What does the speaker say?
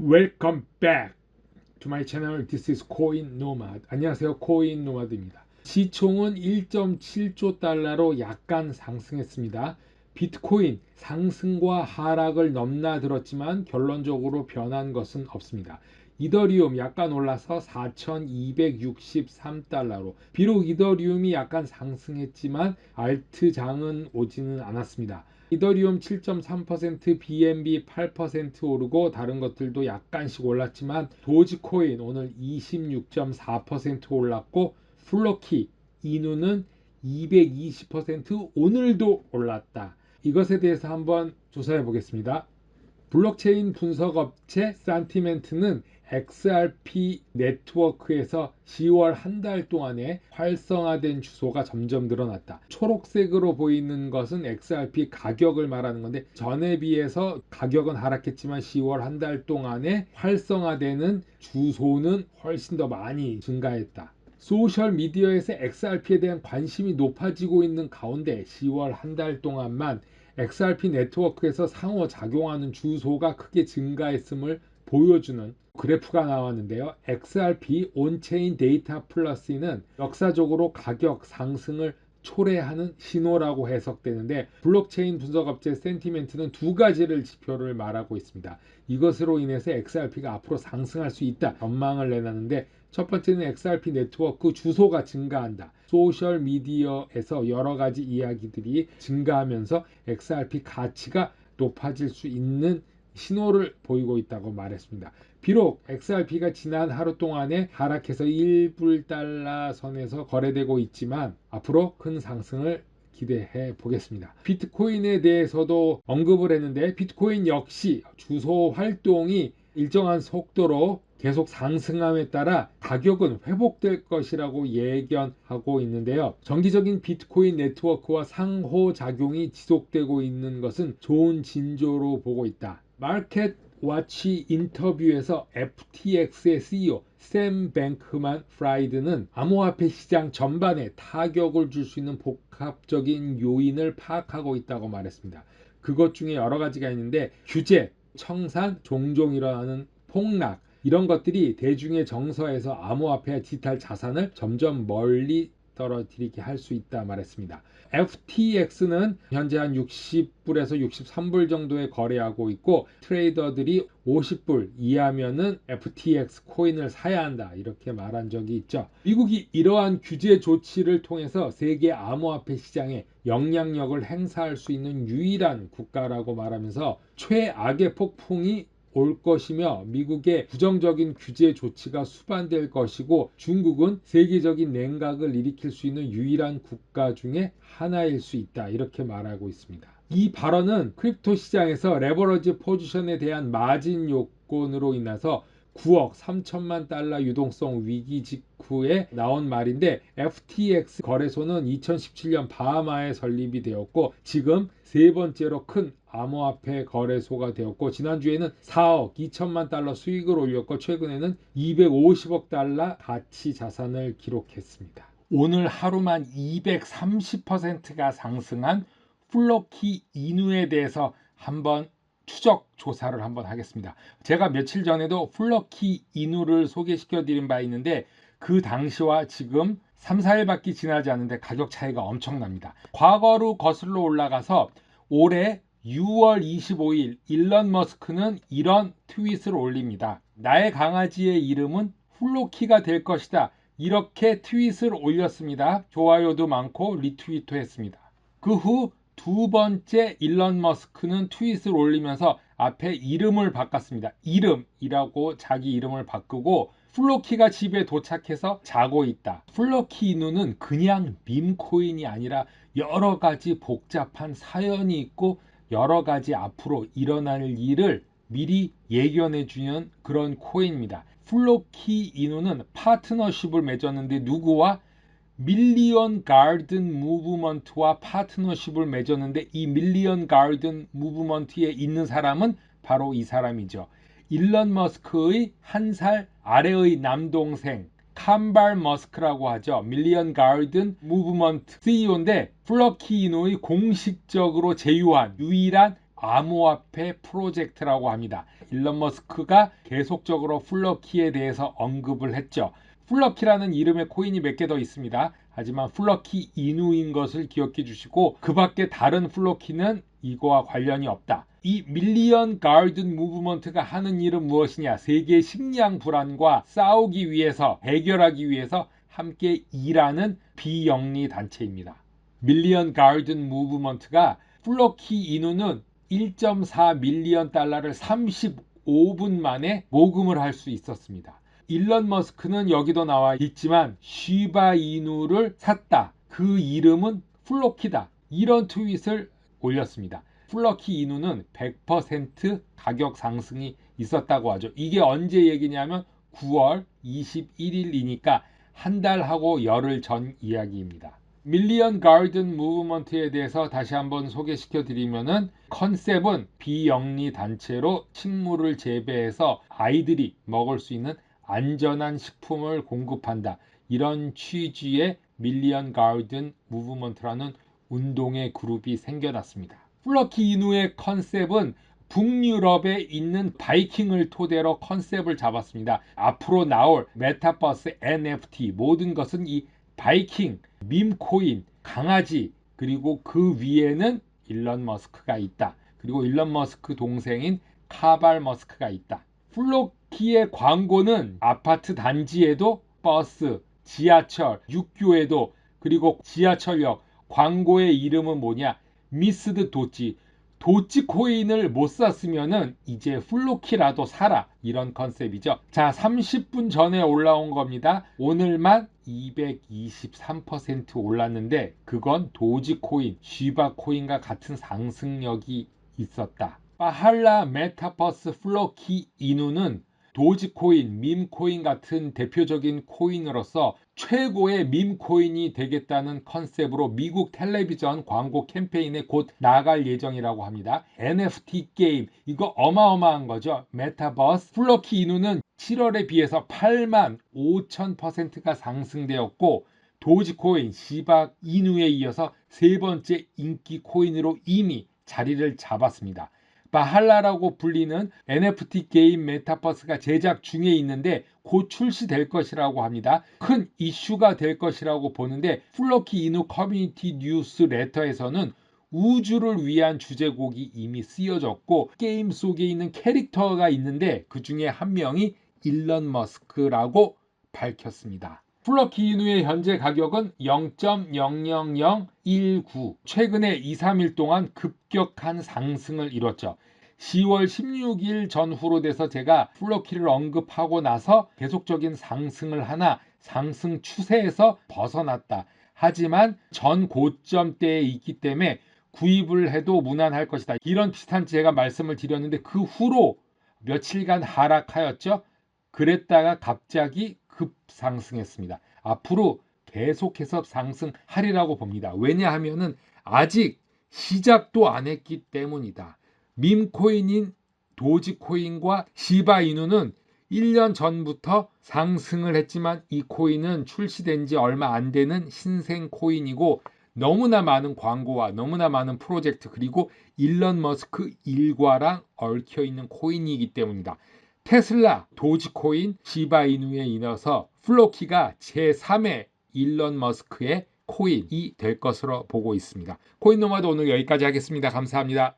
Welcome back to my channel. This is Coin Nomad. 안녕하세요. 코인 노마드입니다. 시총은 1.7조 달러로 약간 상승했습니다. 비트코인 상승과 하락을 넘나들었지만 결론적으로 변한 것은 없습니다. 이더리움 약간 올라서 4,263달러로 비록 이더리움이 약간 상승했지만 알트장은 오지는 않았습니다. 이더리움 7.3%, BNB 8% 오르고 다른 것들도 약간씩 올랐지만 도지코인 오늘 26.4% 올랐고 플로키 이누는 220% 오늘도 올랐다. 이것에 대해서 한번 조사해 보겠습니다. 블록체인 분석 업체 산티멘트는 XRP 네트워크에서 10월 한 달 동안에 활성화된 주소가 점점 늘어났다. 초록색으로 보이는 것은 XRP 가격을 말하는 건데 전에 비해서 가격은 하락했지만 10월 한 달 동안에 활성화되는 주소는 훨씬 더 많이 증가했다. 소셜 미디어에서 XRP에 대한 관심이 높아지고 있는 가운데 10월 한 달 동안만 XRP 네트워크에서 상호 작용하는 주소가 크게 증가했음을 보여주는 그래프가 나왔는데요. XRP 온체인 데이터 플러스는 역사적으로 가격 상승을 초래하는 신호라고 해석되는데 블록체인 분석업체 센티멘트는 두 가지를 지표를 말하고 있습니다. 이것으로 인해서 XRP가 앞으로 상승할 수 있다 전망을 내놨는데 첫 번째는 XRP 네트워크 주소가 증가한다. 소셜 미디어에서 여러 가지 이야기들이 증가하면서 XRP 가치가 높아질 수 있는 신호를 보이고 있다고 말했습니다. 비록 XRP가 지난 하루 동안에 하락해서 1불달러 선에서 거래되고 있지만 앞으로 큰 상승을 기대해 보겠습니다. 비트코인에 대해서도 언급을 했는데 비트코인 역시 주소 활동이 일정한 속도로 계속 상승함에 따라 가격은 회복될 것이라고 예견하고 있는데요. 정기적인 비트코인 네트워크와 상호작용이 지속되고 있는 것은 좋은 진조로 보고 있다. 마켓 와치 인터뷰에서 FTX의 CEO 샘 뱅크만 프라이드는 암호화폐 시장 전반에 타격을 줄 수 있는 복합적인 요인을 파악하고 있다고 말했습니다. 그것 중에 여러 가지가 있는데 규제, 청산, 종종 일어나는 폭락 이런 것들이 대중의 정서에서 암호화폐 디지털 자산을 점점 멀리 떨어뜨리게 할 수 있다 말했습니다. FTX는 현재 한 60불에서 63불 정도에 거래하고 있고 트레이더들이 50불 이하면은 FTX 코인을 사야 한다 이렇게 말한 적이 있죠. 미국이 이러한 규제 조치를 통해서 세계 암호화폐 시장에 영향력을 행사할 수 있는 유일한 국가라고 말하면서 최악의 폭풍이 올 것이며 미국의 부정적인 규제 조치가 수반될 것이고 중국은 세계적인 냉각을 일으킬 수 있는 유일한 국가 중에 하나일 수 있다. 이렇게 말하고 있습니다. 이 발언은 크립토 시장에서 레버러지 포지션에 대한 마진 요건으로 인해서 9억 3천만 달러 유동성 위기 직후에 나온 말인데 FTX 거래소는 2017년 바하마에 설립이 되었고 지금 세 번째로 큰 암호화폐 거래소가 되었고 지난주에는 4억 2천만 달러 수익을 올렸고 최근에는 250억 달러 가치 자산을 기록했습니다. 오늘 하루만 230%가 상승한 플로키 이누에 대해서 한번 추적 조사를 한번 하겠습니다. 제가 며칠 전에도 플러키 이누를 소개시켜 드린 바 있는데 그 당시와 지금 3, 4일밖에 지나지 않는데 가격 차이가 엄청납니다. 과거로 거슬러 올라가서 올해 6월 25일 일런 머스크는 이런 트윗을 올립니다. 나의 강아지의 이름은 플로키가 될 것이다. 이렇게 트윗을 올렸습니다. 좋아요도 많고 리트윗도 했습니다. 그 후 두 번째 일론 머스크는 트윗을 올리면서 앞에 이름을 바꿨습니다. 이름이라고 자기 이름을 바꾸고 플로키가 집에 도착해서 자고 있다. 플로키 이누는 그냥 밈코인이 아니라 여러 가지 복잡한 사연이 있고 여러 가지 앞으로 일어날 일을 미리 예견해 주는 그런 코인입니다. 플로키 이누는 파트너십을 맺었는데 누구와 밀리언 가든 무브먼트와 파트너십을 맺었는데 이 밀리언 가든 무브먼트에 있는 사람은 바로 이 사람이죠. 일런 머스크의 한 살 아래의 남동생 캄발 머스크라고 하죠. 밀리언 가든 무브먼트 CEO인데 플러키노의 공식적으로 제휴한 유일한 암호화폐 프로젝트라고 합니다. 일론 머스크가 계속적으로 플러키에 대해서 언급을 했죠. 플러키라는 이름의 코인이 몇 개 더 있습니다. 하지만 플러키 이누인 것을 기억해 주시고 그 밖에 다른 플러키는 이거와 관련이 없다. 이 밀리언 가든 무브먼트가 하는 일은 무엇이냐? 세계 식량 불안과 싸우기 위해서 해결하기 위해서 함께 일하는 비영리 단체입니다. 밀리언 가든 무브먼트가 플러키 인우는 1.4 밀리언 달러를 35분 만에 모금을 할 수 있었습니다. 일론 머스크는 여기도 나와 있지만 쉬바 이누를 샀다. 그 이름은 플로키다. 이런 트윗을 올렸습니다. 플러키 이누는 100% 가격 상승이 있었다고 하죠. 이게 언제 얘기냐면 9월 21일이니까 한 달하고 열흘 전 이야기입니다. 밀리언 가든 무브먼트에 대해서 다시 한번 소개시켜 드리면은 컨셉은 비영리 단체로 식물을 재배해서 아이들이 먹을 수 있는 안전한 식품을 공급한다. 이런 취지의 밀리언 가든 무브먼트라는 운동의 그룹이 생겨났습니다. 플러키 이누의 컨셉은 북유럽에 있는 바이킹을 토대로 컨셉을 잡았습니다. 앞으로 나올 메타버스 NFT 모든 것은 이 바이킹, 밈코인, 강아지 그리고 그 위에는 일론 머스크가 있다. 그리고 일론 머스크 동생인 카발 머스크가 있다. 플로 키의 광고는 아파트 단지에도 버스, 지하철, 육교에도 그리고 지하철역 광고의 이름은 뭐냐? 미스드 도치. 도치 코인을 못 샀으면은 이제 플로키라도 사라. 이런 컨셉이죠. 자, 30분 전에 올라온 겁니다. 오늘만 223% 올랐는데 그건 도지 코인, 쥐바 코인과 같은 상승력이 있었다. 파할라 메타버스 플로키 이누는 도지코인, 밈코인 같은 대표적인 코인으로서 최고의 밈코인이 되겠다는 컨셉으로 미국 텔레비전 광고 캠페인에 곧 나갈 예정이라고 합니다. NFT 게임, 이거 어마어마한 거죠. 메타버스 플로키 이누는 7월에 비해서 8만 5천 퍼센트가 상승되었고 도지코인, 시바 이누에 이어서 세 번째 인기 코인으로 이미 자리를 잡았습니다. 바할라라고 불리는 NFT 게임 메타버스가 제작 중에 있는데 곧 출시될 것이라고 합니다. 큰 이슈가 될 것이라고 보는데 플러키 이누 커뮤니티 뉴스 레터에서는 우주를 위한 주제곡이 이미 쓰여졌고 게임 속에 있는 캐릭터가 있는데 그 중에 한 명이 일론 머스크라고 밝혔습니다. 플러키 이누의 현재 가격은 0.00019 최근에 2, 3일 동안 급격한 상승을 이뤘죠. 10월 16일 전후로 돼서 제가 플러키를 언급하고 나서 계속적인 상승을 하나 상승 추세에서 벗어났다. 하지만 전 고점대에 있기 때문에 구입을 해도 무난할 것이다. 이런 비슷한 제가 말씀을 드렸는데 그 후로 며칠간 하락하였죠. 그랬다가 갑자기 급상승했습니다. 앞으로 계속해서 상승하리라고 봅니다. 왜냐하면은 아직 시작도 안 했기 때문이다. 밈코인인 도지코인과 시바이누는 1년 전부터 상승을 했지만 이 코인은 출시된 지 얼마 안 되는 신생 코인이고 너무나 많은 광고와 너무나 많은 프로젝트 그리고 일론 머스크 일과랑 얽혀 있는 코인이기 때문이다. 테슬라, 도지코인, 시바이누에 이어서 플로키가 제3의 일론 머스크의 코인이 될 것으로 보고 있습니다. 코인 노마드 오늘 여기까지 하겠습니다. 감사합니다.